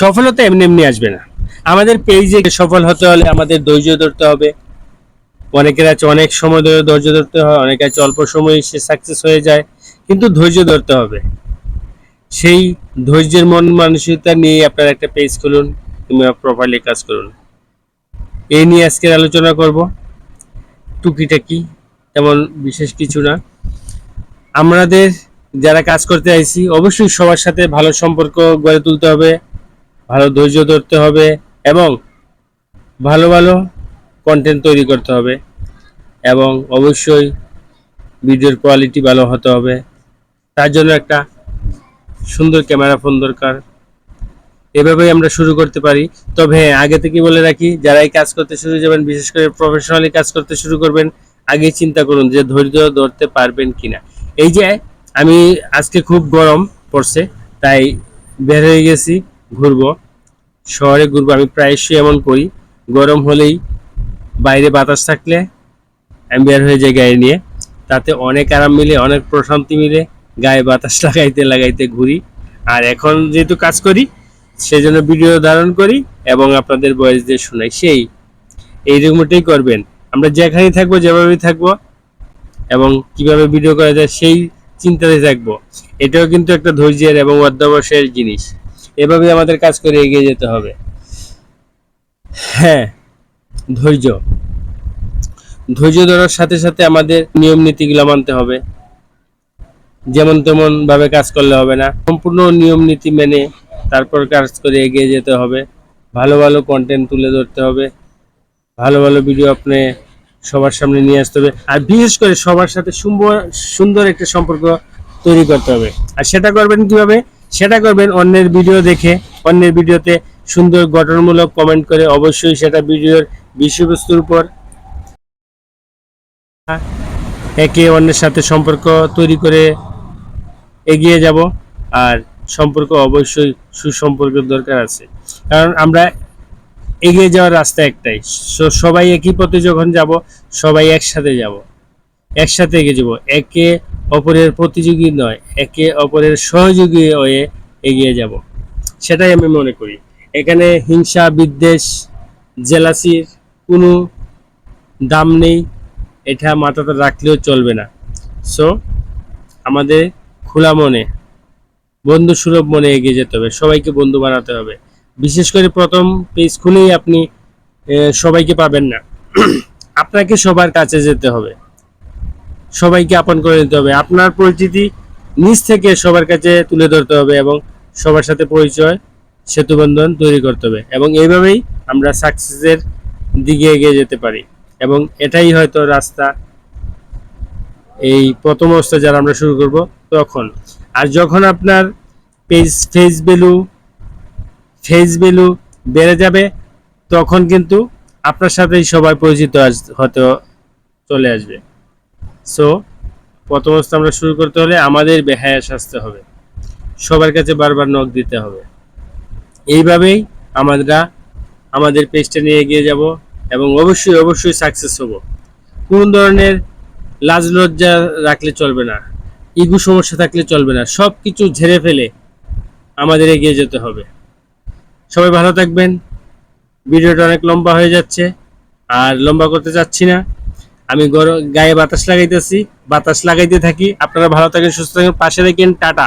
সফলতা এমনি এমনি আসবে না। আমাদের পেজে সফল হতে হলে আমাদের ধৈর্য ধরতে হবে। অনেকের আছে অনেক সময় ধরে ধৈর্য ধরতে হয়, অনেকের আছে অল্প সময় সে সাকসেস হয়ে যায়, কিন্তু ধৈর্য ধরতে হবে। সেই ধৈর্যের মন মানসিকতা নিয়ে আপনার একটা পেজ খুলুন, কিংবা প্রপারলি কাজ করুন। এই নিয়ে আজকের আলোচনা করব। টুকিটাকি তেমন বিশেষ কিছু না। আমাদের যারা কাজ করতে আইছি, অবশ্যই সবার সাথে ভালো সম্পর্ক গড়ে তুলতে হবে। ভালো ধৈর্য ধরতে হবে এবং ভালো ভালো কন্টেন্ট তৈরি করতে হবে এবং অবশ্যই ভিডিওর কোয়ালিটি ভালো হতে হবে। তার জন্য একটা সুন্দর ক্যামেরা ফোন দরকার। এভাবেই আমরা শুরু করতে পারি। তবে হ্যাঁ আগে থেকে বলে রাখি, যারা এই কাজ করতে শুরু যাবেন বিশেষ করে প্রফেশনালি কাজ করতে শুরু করবেন, আগে চিন্তা করুন যে ধৈর্য ধরতে পারবেন কিনা। এই যে আমি আজকে খুব গরম পড়ছে, তাই বের হয়ে গেছি। ঘুরবো। শহরে ঘুরবো, আমি প্রায়শই এমন করি। গরম হলেই বাইরে বাতাস থাকলে আমি বের হয়ে যাই গাড়ি নিয়ে। তাতে অনেক আরাম মিলে, অনেক প্রশান্তি মিলে গায়ে বাতাস লাগাইতে লাগাইতে ঘুরি। আর এখন যেহেতু কাজ করি, সেজন্য ভিডিও ধারণ করি এবং আপনাদের বয়স দিয়ে শোনাই। সেই, এইরকমটাই করবেন। আমরা যেখানেই থাকব, যেভাবেই থাকব এবং কীভাবে ভিডিও করা যায়, সেই চিন্তাতে থাকব। এটাও কিন্তু একটা ধৈর্যের এবং অধ্যবসায়ের জিনিস। এভাবে আমাদের কাজ করে এগিয়ে যেতে হবে। হ্যাঁ ধৈর্য। ধৈর্য ধরার সাথে সাথে আমাদের নিয়ম নীতিগুলো মানতে হবে। যেমন তেমন ভাবে কাজ করলে হবে না। সম্পূর্ণ নিয়ম নীতি মেনে তারপর কাজ করে এগিয়ে যেতে হবে। ভালো ভালো কন্টেন্ট তুলে ধরতে হবে। ভালো ভালো ভিডিও আপনি সবার সামনে নিয়ে আসতে হবে। আর বিশেষ করে সবার সাথে সুন্দর সুন্দর একটা সম্পর্ক তৈরি করতে হবে। আর সেটা করবেন কীভাবে? সেটা করবেন অন্যের ভিডিও দেখে, অন্যের ভিডিওতে সুন্দর গঠনমূলক কমেন্ট করে অবশ্যই সেটা ভিডিওর বিষয়বস্তুর উপর একে অন্যের সাথে সম্পর্ক তৈরি করে এগিয়ে যাব, আর সম্পর্ক অবশ্যই সুসম্পর্কের দরকার আছে। কারণ আমরা এগিয়ে যাওয়ার রাস্তা একটাই। সবাই একই পথে যখন যাব, সবাই একসাথে যাব। একসাথে এগিয়ে যাব। একে অপরের প্রতিযোগী নয়, একে অপরের সহযোগী হয়ে এগিয়ে যাব। সেটাই আমি মনে করি। এখানে হিংসা, বিদ্বেষ, জেলাসির কোনো দাম নেই, এটা মাথাতে রাখলেও চলবে না। সো আমাদের খোলা মনে, বন্ধু সুলভ মনে এগিয়ে যেতে হবে, সবাইকে বন্ধু বানাতে হবে। বিশেষ করে প্রথম পেজ খুলেই আপনি সবাইকে পাবেন না। আপনাকে সবার কাছে যেতে হবে। সবাইকে আপন করে নিতে হবে। আপনার পরিচিতি নিজ থেকে সবার কাছে তুলে ধরতে হবে এবং সবার সাথে পরিচয় সেতু বন্ধন তৈরি করতে হবে এবং এইভাবেই আমরা সাকসেসের দিকে এগিয়ে যেতে পারি এবং এটাই হয়তো রাস্তা। এই প্রথম অবস্থা যারা আমরা শুরু করব তখন। আর যখন আপনার page face value face value বেড়ে যাবে, তখন কিন্তু আপনার সাথেই সবাই পরিচিত হতে চলে আসবে। সো প্রথম অবস্থা আমরা শুরু করতে হলে আমাদের বেহায়া সাজতে হবে। সবার কাছে বারবার নখ দিতে হবে। এইভাবেই আমরা আমাদের পেজটা নিয়ে এগিয়ে যাব এবং অবশ্যই অবশ্যই সাকসেস হব। কোন ধরনের লাজ লজ্জা রাখলে চলবে না ইগু সমস্যা থাকলে চলবে না সব কিছু ঝেড়ে ফেলে আমাদের এগিয়ে যেতে হবে। সবাই ভালো থাকবেন। ভিডিওটা অনেক লম্বা হয়ে যাচ্ছে, আর লম্বা করতে চাচ্ছি না। আমি গায়ে বাতাস লাগাইতেছি। বাতাস লাগাইতে থাকি। আপনারা ভালো থাকেন, সুস্থ থাকেন। পাশে রাখেন টাটা।